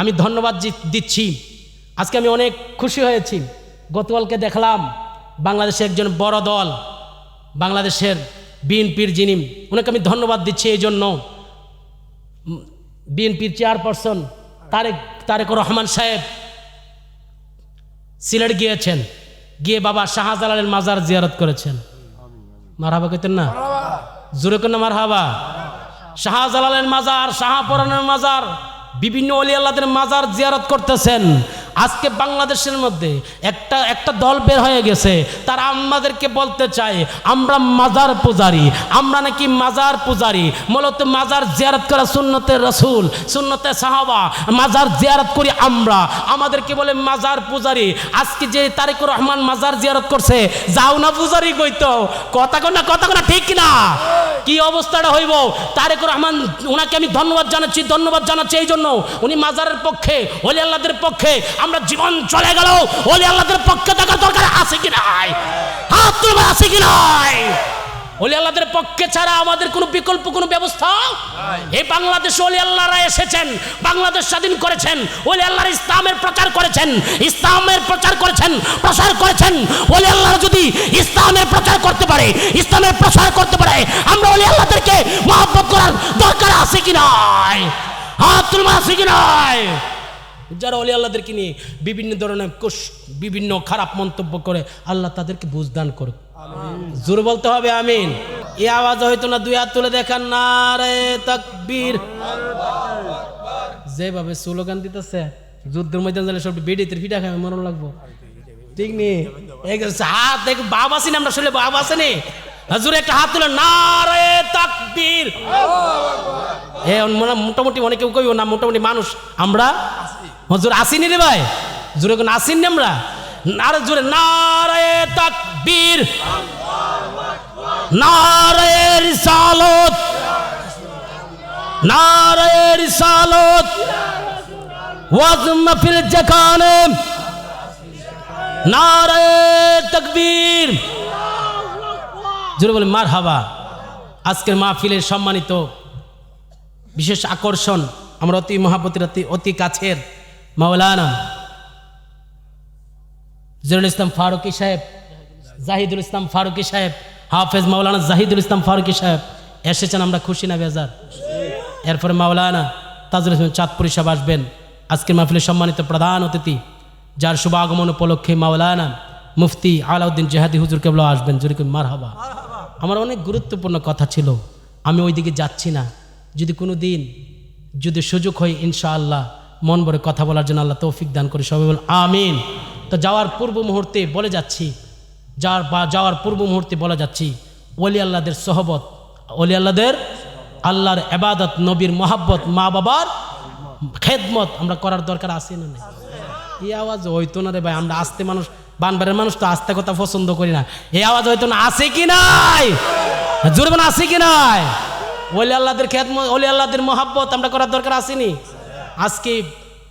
আমি ধন্যবাদ দিচ্ছি। আজকে আমি অনেক খুশি হয়েছি। গতকালকে দেখলাম বাংলাদেশের একজন বড় দল বাংলাদেশের বিএনপির যিনি ওনাকে আমি ধন্যবাদ দিচ্ছি এই জন্য। বিএনপির চেয়ারপারসন তারেক তারেকুর রহমান সাহেব সিলেট গিয়েছেন। গিয়ে বাবা শাহজালালের মাজার জিয়ারত করেছেন। মারহাবা কইতেন না? জোরে কেন মারহাবা? শাহজালালের মাজার শাহপরানের মাজার। বিভিন্ন অলি আল্লাদের মাজার জিয়ারত করতেছেন। আজকে বাংলাদেশের মধ্যে একটা একটা দল বের হয়ে গেছে। তারা আমাদেরকে বলতে চায়, আমরা মাজার পূজারি, আমরা নাকি মাজার পূজারি। মূলত মাজার জিয়ারত করা সুন্নতে রসুল সুন্নতে সাহাবা। মাজার জিয়ারত করি আমরা। আমাদেরকে বলে মাজার পূজারি। আজকে যে তারেকুর রহমান মাজার জিয়ারত করছে, যাও না পূজারি কইতো কথা কোনা কথা কোনা ঠিক কিনা? কি অবস্থাটা হইব? তারেক রহমান ওনাকে আমি ধন্যবাদ জানাচ্ছি ধন্যবাদ জানাচ্ছি এই জন্য। উনি মাজারের পক্ষে অলি আল্লাহদের পক্ষে, আমরা জীবন চলে গেল হলি আল্লাহদের পক্ষে থাকার দরকার আছে কি নাই? হাত তুলবে আছে কি নাই? অলি আল্লাহদের পক্ষে ছাড়া আমাদের কোনো বিকল্প কোনো ব্যবস্থা? এই বাংলাদেশ অলি আল্লাহরা এসেছেন বাংলাদেশ স্বাধীন করেছেন অলি আল্লাহর ইসলামের প্রচার করেছেন ইসলামের প্রচার করেছেন প্রসার করেছেন। অলি আল্লাহ যদি ইসলামের প্রচার করতে পারে ইসলামের প্রসার করতে পারে আমরা অলি আল্লাহদেরকে মহাব্বত করার দরকার আছে কি নাই? হাত তুলবা আছে কি নাই? যারা অলি আল্লাহদেরকে নিয়ে বিভিন্ন ধরনের কুশ বিভিন্ন খারাপ মন্তব্য করে আল্লাহ তাদেরকে বুঝদান করুক। জোর বলতে হবে আমিন। এই আওয়াজ হয়তো না দুই হাত তুলে দেখান না রে তাকবীর। যেভাবে স্লোগান দিতেছে, যুদ্ধের মধ্যে গেলে সব বেডিতে ফিটা খাবে মরণ লাগবো। ঠিক নেই হাত, দেখ বাপ আসেনি আমরা শুনলে বাপ আসেনি হাজুর, একটা হাত তুলে না রে তাকবীর। এ মোটা- মোটামুটি অনেকে কইও না, মোটামুটি মানুষ। আমরা? হজুর, আসিনি রে ভাই? জোরে কোন, আসিনি আমরা? নারে জোরে, নারে তাকবীর নারে রিসালত নারে রিসালত ওয়াজম ফিল জাকানে নারে তাকবীর। জোরে বলে মার হাবা আজকের মাহফিলের সম্মানিত বিশেষ আকর্ষণ আমরা অতি মহাপতির অতি অতি কাছের মাওলানা জরুল ইসলাম ফারুকি সাহেব, জাহিদুল ইসলাম ফারুকি সাহেব হাফেজ মাওলানা জাহিদুল ইসলাম ফারুকি সাহেব এসেছেন আমরা খুশি না বেজার? এরপরে মাওলানা তাজুল ইসলাম চাঁদপুরি সাহেব আসবেন। আজকের মাহফিলের সম্মানিত প্রধান অতিথি, যার শুভ আগমন উপলক্ষে মাওলানা মুফতি আলাউদ্দিন জেহাদি হুজুর কেবল আসবেন। জুরিকে মার হবা আমার অনেক গুরুত্বপূর্ণ কথা ছিল। আমি ওইদিকে যাচ্ছি না। যদি কোনো দিন, যদি সুযোগ হয়, ইনশাআল্লাহ মন ভরে কথা বলার জন্য আল্লাহ তৌফিক দান করে। সবাই বল আমিন। তো যাওয়ার পূর্ব মুহূর্তে বলে যাচ্ছি যাওয়ার বা যাওয়ার পূর্ব মুহূর্তে বলা যাচ্ছি অলি আল্লাহদের সহবত। অলি আল্লাহদের আল্লাহর এবাদত, নবীর মহাব্বত, মা বাবার খেদমত আমরা করার দরকার আছে না নাই? এই আওয়াজ হইতো না রে ভাই, আমরা আস্তে মানুষ, বানবারের মানুষ তো আস্তে কথা পছন্দ করি না। এই আওয়াজ হইতো না, আছে কি নাই? জোরে বলেন, আছে কি নাই? ওলি আল্লাহদের খেদমত, ওলি আল্লাহদের মহাব্বত আমরা করার দরকার আসেনি আজকে